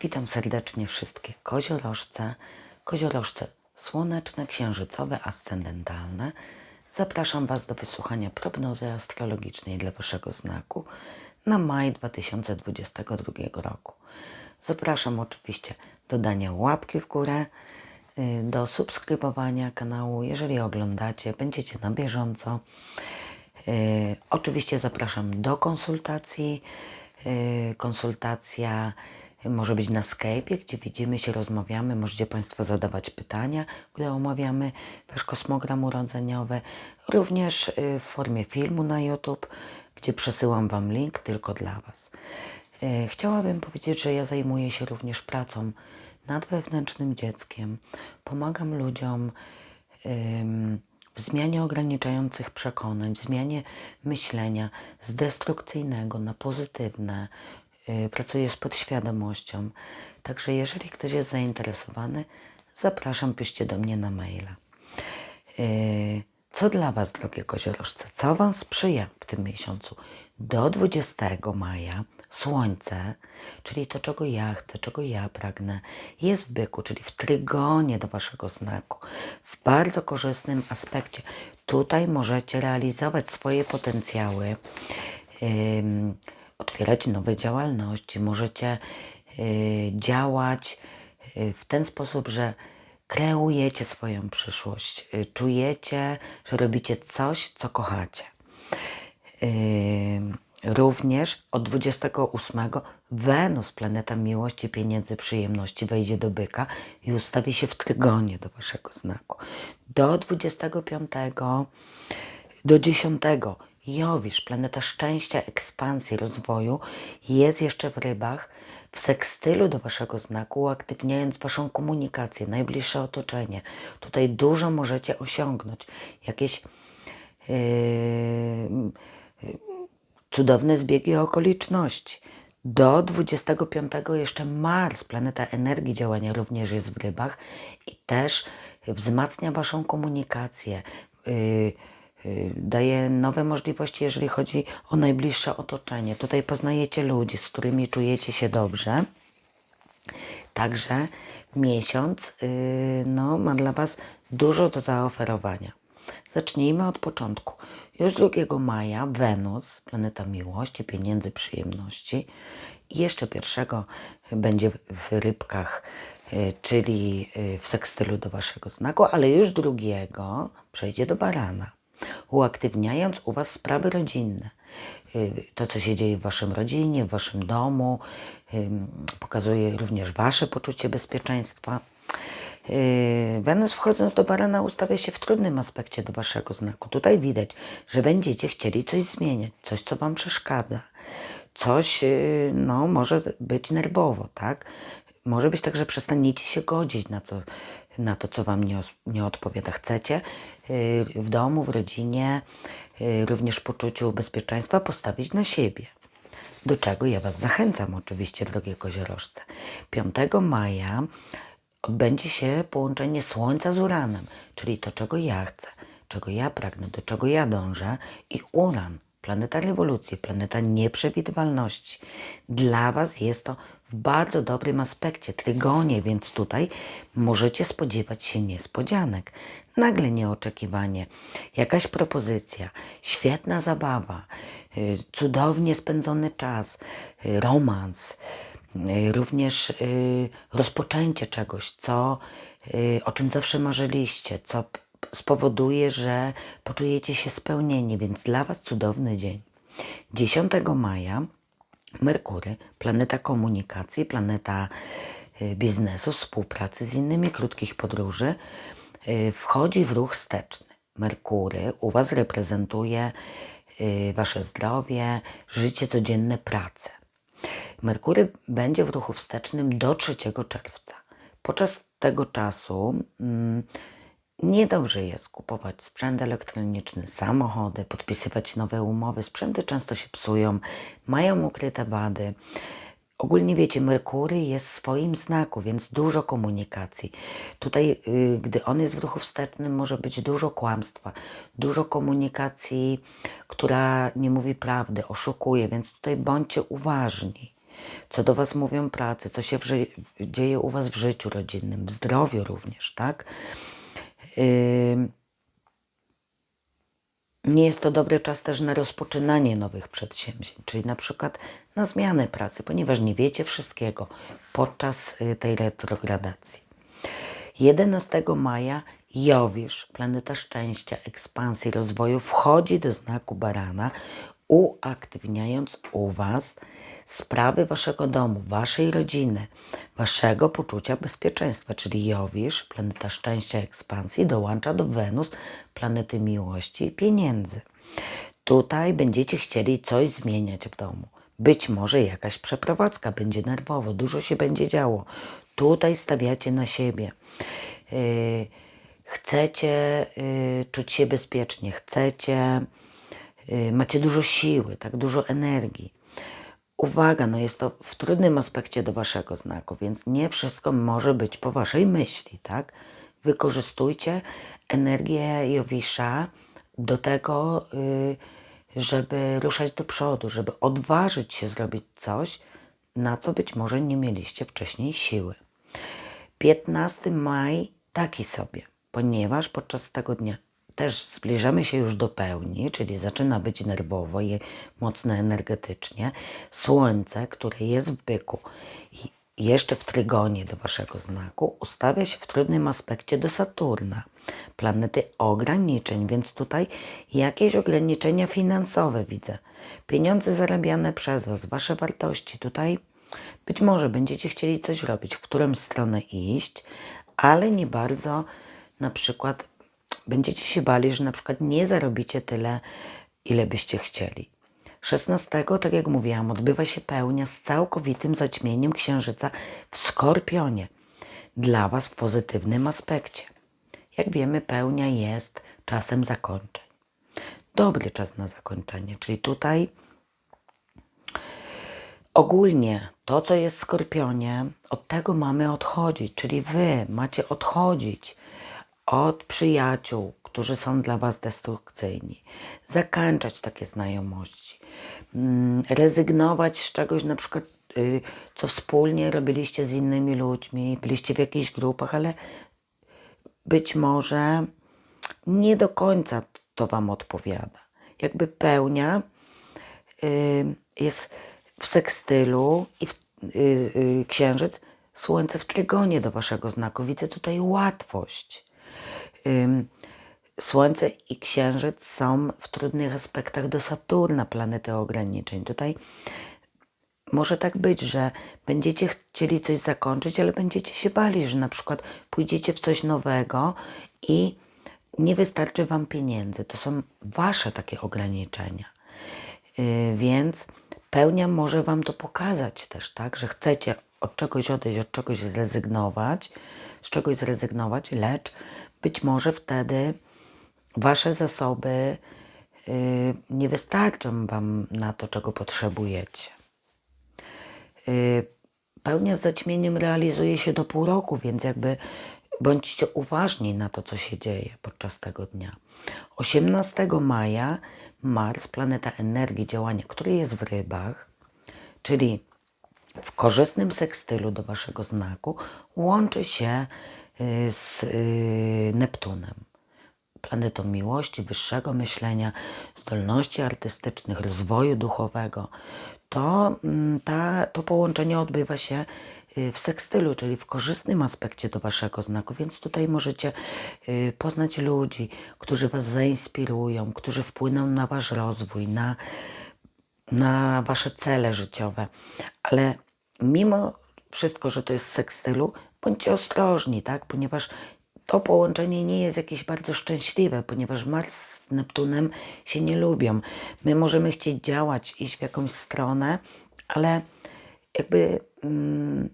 Witam serdecznie wszystkie koziorożce, koziorożce słoneczne, księżycowe, ascendentalne. Zapraszam Was do wysłuchania prognozy astrologicznej dla Waszego znaku na maj 2022 roku. Zapraszam oczywiście do dania łapki w górę, y, do subskrybowania kanału, jeżeli oglądacie, będziecie na bieżąco. Y, Oczywiście zapraszam do konsultacji. Y, Konsultacja może być na Skype'ie, gdzie widzimy się, rozmawiamy. Możecie Państwo zadawać pytania, gdy omawiamy Wasz kosmogram urodzeniowy. Również y, w formie filmu na YouTube, gdzie przesyłam Wam link tylko dla Was. Y, Chciałabym powiedzieć, że ja zajmuję się również pracą nad wewnętrznym dzieckiem. Pomagam ludziom w zmianie ograniczających przekonań, w zmianie myślenia z destrukcyjnego na pozytywne. Yy, Pracuję z podświadomością. Także jeżeli ktoś jest zainteresowany, zapraszam, piszcie do mnie na maila. Yy, Co dla Was, drogie koziorożce, co Wam sprzyja w tym miesiącu? Do 20 maja Słońce, czyli to, czego ja chcę, czego ja pragnę, jest w byku, czyli w trygonie do Waszego znaku, w bardzo korzystnym aspekcie. Tutaj możecie realizować swoje potencjały, ym, otwierać nowe działalności, możecie y, działać y, w ten sposób, że kreujecie swoją przyszłość, y, czujecie, że robicie coś, co kochacie. Również od 28 Wenus, planeta miłości, pieniędzy, przyjemności, wejdzie do byka i ustawi się w trygonie do waszego znaku. Do 25 do 10 Jowisz, planeta szczęścia, ekspansji, rozwoju, jest jeszcze w rybach, w sekstylu do waszego znaku, uaktywniając waszą komunikację, najbliższe otoczenie. Tutaj dużo możecie osiągnąć. Jakieś yy, cudowne zbiegi okoliczności. Do 25 jeszcze Mars, planeta energii działania, również jest w rybach i też wzmacnia Waszą komunikację, yy, daje nowe możliwości, jeżeli chodzi o najbliższe otoczenie. Tutaj poznajecie ludzi, z którymi czujecie się dobrze. Także miesiąc yy, no, ma dla Was dużo do zaoferowania. Zacznijmy od początku. Już 2 maja Wenus, planeta miłości, pieniędzy, przyjemności. I jeszcze pierwszego będzie w- rybkach, y, czyli y, w sekstylu do Waszego znaku, ale już drugiego przejdzie do barana, uaktywniając u Was sprawy rodzinne. Y, To, co się dzieje w Waszym rodzinie, w Waszym domu, pokazuje również Wasze poczucie bezpieczeństwa. Yy, Wenus wchodząc do barana ustawia się w trudnym aspekcie do waszego znaku. Tutaj widać, że będziecie chcieli coś zmieniać, coś, co wam przeszkadza. Coś, yy, no, może być nerwowo, tak? Może być tak, że przestaniecie się godzić na to, na to co wam nie, nie odpowiada. Chcecie w domu, w rodzinie, yy, również poczuciu bezpieczeństwa postawić na siebie do czego ja Was zachęcam oczywiście, drogie koziorożce. 5 maja odbędzie się połączenie Słońca z Uranem, czyli to, czego ja chcę, czego ja pragnę, do czego ja dążę i Uran, planeta rewolucji, planeta nieprzewidywalności. Dla Was jest to w bardzo dobrym aspekcie, trygonie, więc tutaj możecie spodziewać się niespodzianek. Nagle nieoczekiwanie, jakaś propozycja, świetna zabawa, y, cudownie spędzony czas, y, romans, y, również rozpoczęcie czegoś, co, o czym zawsze marzyliście, co spowoduje, że poczujecie się spełnieni, więc dla Was cudowny dzień. 10 maja Merkury, planeta komunikacji, planeta biznesu, współpracy z innymi, krótkich podróży, wchodzi w ruch wsteczny. Merkury u Was reprezentuje y, Wasze zdrowie, życie codzienne, pracę. Merkury będzie w ruchu wstecznym do 3 czerwca. Podczas tego czasu mm, niedobrze jest kupować sprzęt elektroniczny, samochody, podpisywać nowe umowy. Sprzęty często się psują, mają ukryte wady. Ogólnie wiecie, Merkury jest w swoim znaku, więc dużo komunikacji. Tutaj, y, gdy on jest w ruchu wstecznym, może być dużo kłamstwa, dużo komunikacji, która nie mówi prawdy, oszukuje, więc tutaj bądźcie uważni. co do Was mówią pracy, co się dzieje u Was w życiu rodzinnym, w zdrowiu również, tak? Ym, nie jest to dobry czas też na rozpoczynanie nowych przedsięwzięć, czyli na przykład na zmianę pracy, ponieważ nie wiecie wszystkiego podczas y, tej retrogradacji. 11 maja Jowisz, planeta szczęścia, ekspansji, rozwoju, wchodzi do znaku barana, uaktywniając u Was sprawy Waszego domu, Waszej rodziny, Waszego poczucia bezpieczeństwa, czyli Jowisz, planeta szczęścia, ekspansji, dołącza do Wenus, planety miłości i pieniędzy. Tutaj będziecie chcieli coś zmieniać w domu. Być może jakaś przeprowadzka będzie nerwowo, dużo się będzie działo. Tutaj stawiacie na siebie. Yy, chcecie yy, czuć się bezpiecznie, chcecie, macie dużo siły, tak dużo energii. Uwaga, no jest to w trudnym aspekcie do waszego znaku, więc nie wszystko może być po waszej myśli, tak? Wykorzystujcie energię Jowisza do tego, y, żeby ruszać do przodu, żeby odważyć się zrobić coś, na co być może nie mieliście wcześniej siły. 15 maj taki sobie, ponieważ podczas tego dnia też zbliżamy się już do pełni, czyli zaczyna być nerwowo i mocno energetycznie. Słońce, które jest w byku i jeszcze w trygonie do waszego znaku, ustawia się w trudnym aspekcie do Saturna, planety ograniczeń, więc tutaj jakieś ograniczenia finansowe widzę. Pieniądze zarabiane przez was, wasze wartości tutaj być może będziecie chcieli coś robić, w którą stronę iść, ale nie bardzo na przykład będziecie się bali, że na przykład nie zarobicie tyle, ile byście chcieli. 16, tak jak mówiłam, odbywa się pełnia z całkowitym zaćmieniem księżyca w Skorpionie. Dla Was w pozytywnym aspekcie. Jak wiemy, pełnia jest czasem zakończeń. Dobry czas na zakończenie, czyli tutaj Ogólnie to, co jest w skorpionie, od tego mamy odchodzić, czyli wy macie odchodzić od przyjaciół, którzy są dla was destrukcyjni, zakończać takie znajomości, mm, rezygnować z czegoś, na przykład, y, co wspólnie robiliście z innymi ludźmi, byliście w jakichś grupach, ale być może nie do końca to wam odpowiada. Jakby pełnia y, jest w sekstylu i w, y, księżyc, słońce w trygonie do waszego znaku. Widzę tutaj łatwość. Słońce i księżyc są w trudnych aspektach do Saturna, planety ograniczeń. Tutaj może tak być, że będziecie chcieli coś zakończyć, ale będziecie się bali, że na przykład pójdziecie w coś nowego i nie wystarczy Wam pieniędzy. To są Wasze takie ograniczenia. Yy, więc pełnia może Wam to pokazać też, tak, że chcecie od czegoś odejść, od czegoś zrezygnować, z czegoś zrezygnować, lecz być może wtedy Wasze zasoby yy, nie wystarczą Wam na to, czego potrzebujecie. Yy, Pełnia z zaćmieniem realizuje się do pół roku, więc jakby bądźcie uważni na to, co się dzieje podczas tego dnia. 18 maja Mars, planeta energii, działania, który jest w rybach, czyli w korzystnym sekstylu do waszego znaku, łączy się y, z y, Neptunem planetą miłości, wyższego myślenia, zdolności artystycznych, rozwoju duchowego, to mm, ta, to połączenie odbywa się y, w sekstylu, czyli w korzystnym aspekcie do waszego znaku, więc tutaj możecie poznać ludzi, którzy was zainspirują, którzy wpłyną na wasz rozwój, na, na wasze cele życiowe. Ale mimo wszystko, że to jest sekstylu, bądźcie ostrożni, tak? Ponieważ to połączenie nie jest jakieś bardzo szczęśliwe, ponieważ Mars z Neptunem się nie lubią. My możemy chcieć działać, iść w jakąś stronę, ale jakby mm,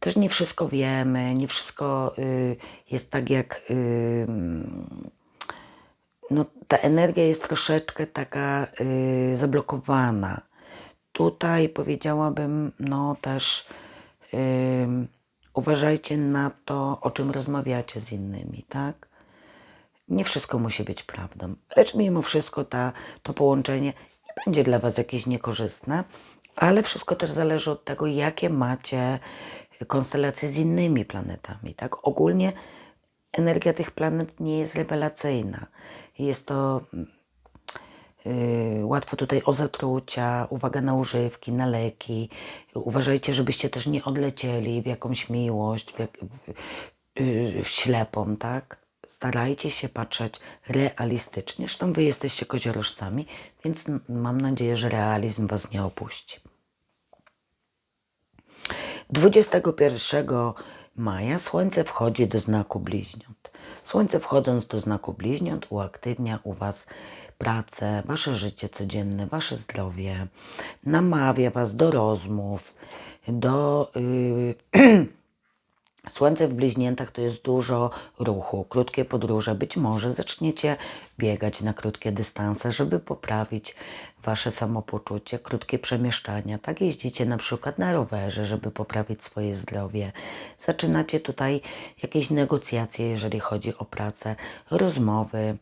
też nie wszystko wiemy, nie wszystko y, jest tak jak. Y, no, ta energia jest troszeczkę taka y, zablokowana. Tutaj powiedziałabym, no też. Y, uważajcie na to, o czym rozmawiacie z innymi, tak? Nie wszystko musi być prawdą, lecz mimo wszystko ta, to połączenie nie będzie dla Was jakieś niekorzystne, Ale wszystko też zależy od tego, jakie macie konstelacje z innymi planetami. Tak? Ogólnie energia tych planet nie jest rewelacyjna. Jest to Yy, łatwo tutaj o zatrucia, uwaga na używki, na leki. Uważajcie, żebyście też nie odlecieli w jakąś miłość, w, jak, w, yy, w ślepą, tak? Starajcie się patrzeć realistycznie. Zresztą wy jesteście koziorożcami, więc mam nadzieję, że realizm was nie opuści. 21 maja Słońce wchodzi do znaku bliźniąt. Słońce wchodząc do znaku bliźniąt uaktywnia u Was pracę, Wasze życie codzienne, Wasze zdrowie, namawia Was do rozmów, do. Yy, Słońce w bliźniętach to jest dużo ruchu, krótkie podróże. Być może zaczniecie biegać na krótkie dystanse, żeby poprawić wasze samopoczucie, krótkie przemieszczania. Tak jeździcie na przykład na rowerze, żeby poprawić swoje zdrowie. Zaczynacie tutaj jakieś negocjacje, jeżeli chodzi o pracę, rozmowy.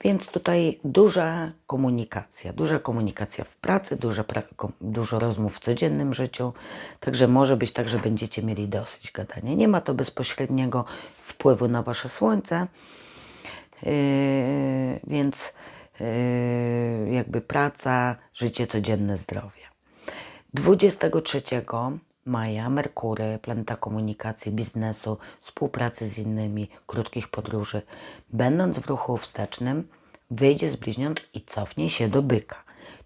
Więc tutaj duża komunikacja, duża komunikacja w pracy, duża pra- dużo rozmów w codziennym życiu. Także może być tak, że będziecie mieli dosyć gadania. Nie ma to bezpośredniego wpływu na wasze słońce, więc yy, jakby praca, życie codzienne, zdrowie. 23 maja Merkury, planeta komunikacji, biznesu, współpracy z innymi, krótkich podróży, będąc w ruchu wstecznym, wyjdzie z bliźniąt i cofnie się do byka,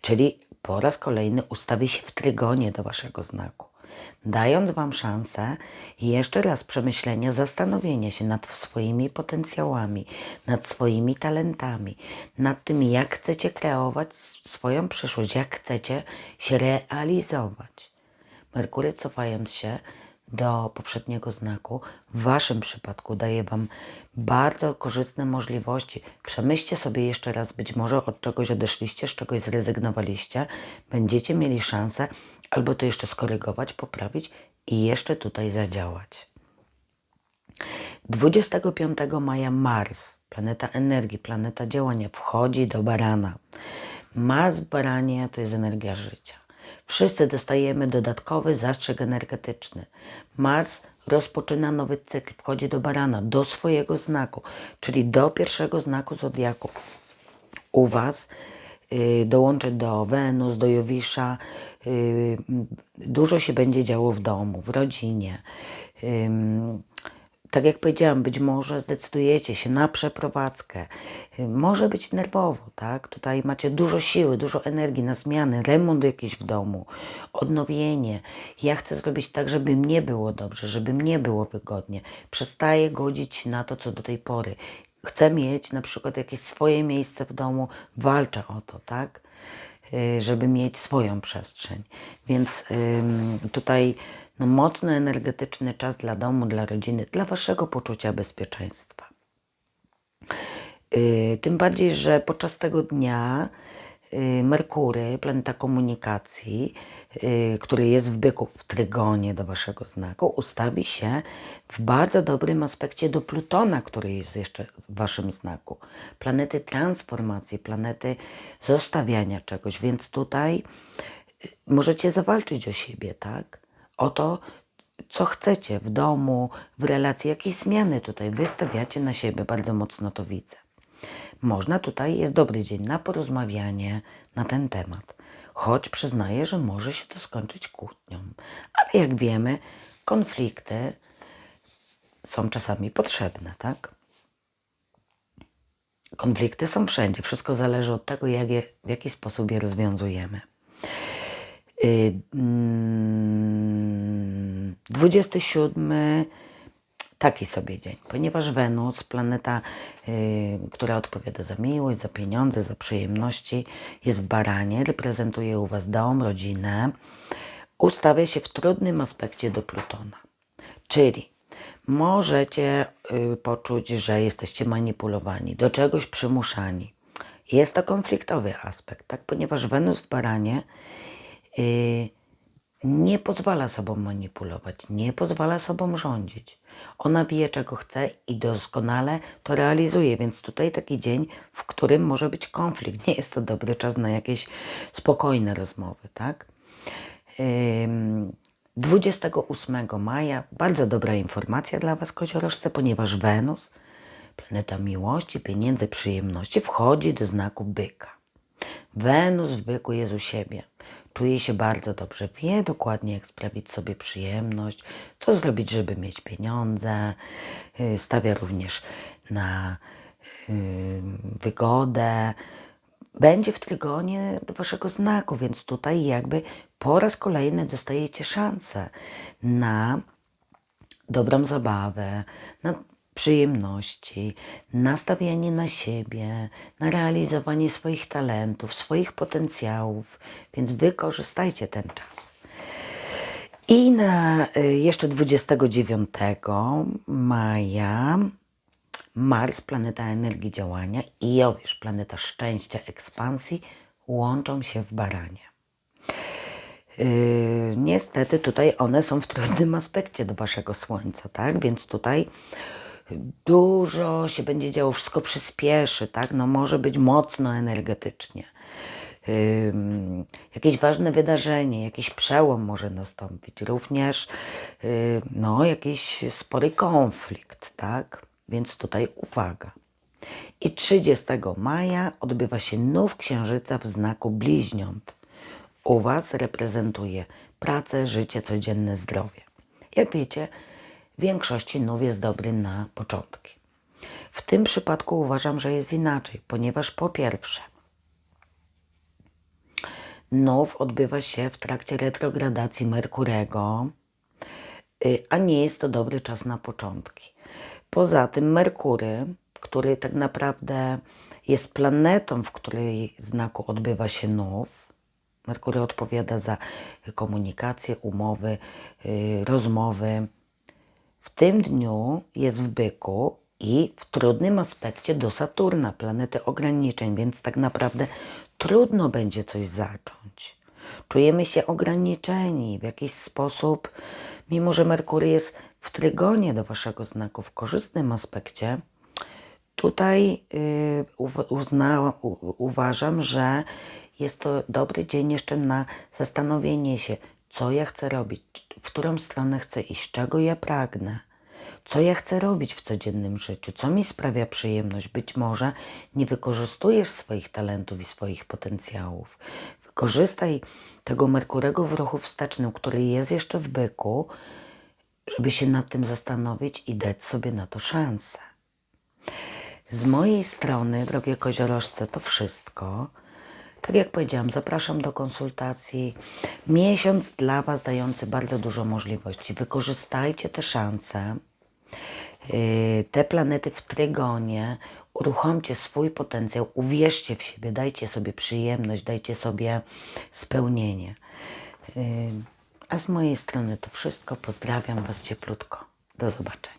czyli po raz kolejny ustawi się w trygonie do waszego znaku, dając wam szansę jeszcze raz przemyślenia, zastanowienia się nad swoimi potencjałami, nad swoimi talentami, nad tym, jak chcecie kreować swoją przyszłość, jak chcecie się realizować. Merkury cofając się do poprzedniego znaku, w Waszym przypadku daje Wam bardzo korzystne możliwości. Przemyślcie sobie jeszcze raz, być może od czegoś odeszliście, z czegoś zrezygnowaliście, będziecie mieli szansę albo to jeszcze skorygować, poprawić i jeszcze tutaj zadziałać. 25 maja Mars, planeta energii, planeta działania, wchodzi do barana. Mars baranie to jest energia życia. Wszyscy dostajemy dodatkowy zastrzyk energetyczny. Mars rozpoczyna nowy cykl, wchodzi do barana, do swojego znaku, czyli do pierwszego znaku zodiaku. U Was y, dołączy do Wenus, do Jowisza. y, Dużo się będzie działo w domu, w rodzinie. Tak jak powiedziałam, być może zdecydujecie się na przeprowadzkę. Y, Może być nerwowo, tak? Tutaj macie dużo siły, dużo energii na zmiany, remont jakiś w domu, odnowienie. Ja chcę zrobić tak, żeby mnie było dobrze, żeby mnie było wygodnie. Przestaję godzić na to, co do tej pory. Chcę mieć na przykład jakieś swoje miejsce w domu, walczę o to, tak? y, żeby mieć swoją przestrzeń. Więc tutaj no, mocny, energetyczny czas dla domu, dla rodziny, dla waszego poczucia bezpieczeństwa. Y, Tym bardziej, że podczas tego dnia Merkury, planeta komunikacji, y, który jest w byku w trygonie do waszego znaku, ustawi się w bardzo dobrym aspekcie do Plutona, który jest jeszcze w waszym znaku. Planety transformacji, planety zostawiania czegoś, więc tutaj y, możecie zawalczyć o siebie, tak? O to, co chcecie w domu, w relacji, jakieś zmiany tutaj wystawiacie na siebie, bardzo mocno to widzę. Można tutaj, jest dobry dzień na porozmawianie na ten temat. Choć przyznaję, że może się to skończyć kłótnią. Ale jak wiemy, konflikty są czasami potrzebne, tak? Konflikty są wszędzie. Wszystko zależy od tego, jak je, w jaki sposób je rozwiązujemy. Y, mm, 27 taki sobie dzień, ponieważ Wenus, planeta, y, która odpowiada za miłość, za pieniądze, za przyjemności, jest w baranie, reprezentuje u Was dom, rodzinę, ustawia się w trudnym aspekcie do Plutona. Czyli możecie y, poczuć, że jesteście manipulowani, do czegoś przymuszani. Jest to konfliktowy aspekt, tak? ponieważ Wenus w baranie y, nie pozwala sobą manipulować, nie pozwala sobą rządzić. Ona wie, czego chce i doskonale to realizuje, więc tutaj taki dzień, w którym może być konflikt. Nie jest to dobry czas na jakieś spokojne rozmowy, tak? Ym, 28 maja bardzo dobra informacja dla Was, koziorożce, ponieważ Wenus, planeta miłości, pieniędzy, przyjemności, wchodzi do znaku byka. Wenus w byku jest u siebie. Czuje się bardzo dobrze, wie dokładnie, jak sprawić sobie przyjemność, co zrobić, żeby mieć pieniądze. Yy, Stawia również na yy, wygodę. Będzie w trygonie waszego znaku, więc tutaj jakby po raz kolejny dostajecie szansę na dobrą zabawę, na przyjemności, nastawianie na siebie, na realizowanie swoich talentów, swoich potencjałów, więc wykorzystajcie ten czas. I na y, jeszcze 29 maja Mars, planeta energii działania i Jowisz, planeta szczęścia, ekspansji, łączą się w baranie. Yy, niestety tutaj one są w trudnym aspekcie do waszego słońca, tak? Więc tutaj dużo się będzie działo, wszystko przyspieszy, tak? No może być mocno energetycznie. Jakieś ważne wydarzenie, jakiś przełom może nastąpić, również yy, no, jakiś spory konflikt, tak? Więc tutaj uwaga. I 30 maja odbywa się nów księżyca w znaku bliźniąt. U Was reprezentuje pracę, życie, codzienne zdrowie. Jak wiecie, większości nów jest dobry na początki. W tym przypadku uważam, że jest inaczej, ponieważ po pierwsze, nów odbywa się w trakcie retrogradacji Merkurego, y, a nie jest to dobry czas na początki. Poza tym Merkury, który tak naprawdę jest planetą, w której znaku odbywa się nów, Merkury odpowiada za komunikację, umowy, yy, rozmowy. W tym dniu jest w byku i w trudnym aspekcie do Saturna, planety ograniczeń, więc tak naprawdę trudno będzie coś zacząć. Czujemy się ograniczeni w jakiś sposób, mimo że Merkury jest w trygonie do waszego znaku w korzystnym aspekcie. Tutaj yy, uzna, u, uważam, że jest to dobry dzień jeszcze na zastanowienie się, co ja chcę robić, w którą stronę chcę iść, czego ja pragnę, co ja chcę robić w codziennym życiu, co mi sprawia przyjemność. Być może nie wykorzystujesz swoich talentów i swoich potencjałów. Wykorzystaj tego Merkurego w ruchu wstecznym, który jest jeszcze w byku, żeby się nad tym zastanowić i dać sobie na to szansę. Z mojej strony, drogie koziorożce, to wszystko. Tak jak powiedziałam, zapraszam do konsultacji. Miesiąc dla Was dający bardzo dużo możliwości. Wykorzystajcie te szanse. Yy, Te planety w trygonie, uruchomcie swój potencjał, uwierzcie w siebie, dajcie sobie przyjemność, dajcie sobie spełnienie. Yy, A z mojej strony to wszystko. Pozdrawiam Was cieplutko. Do zobaczenia.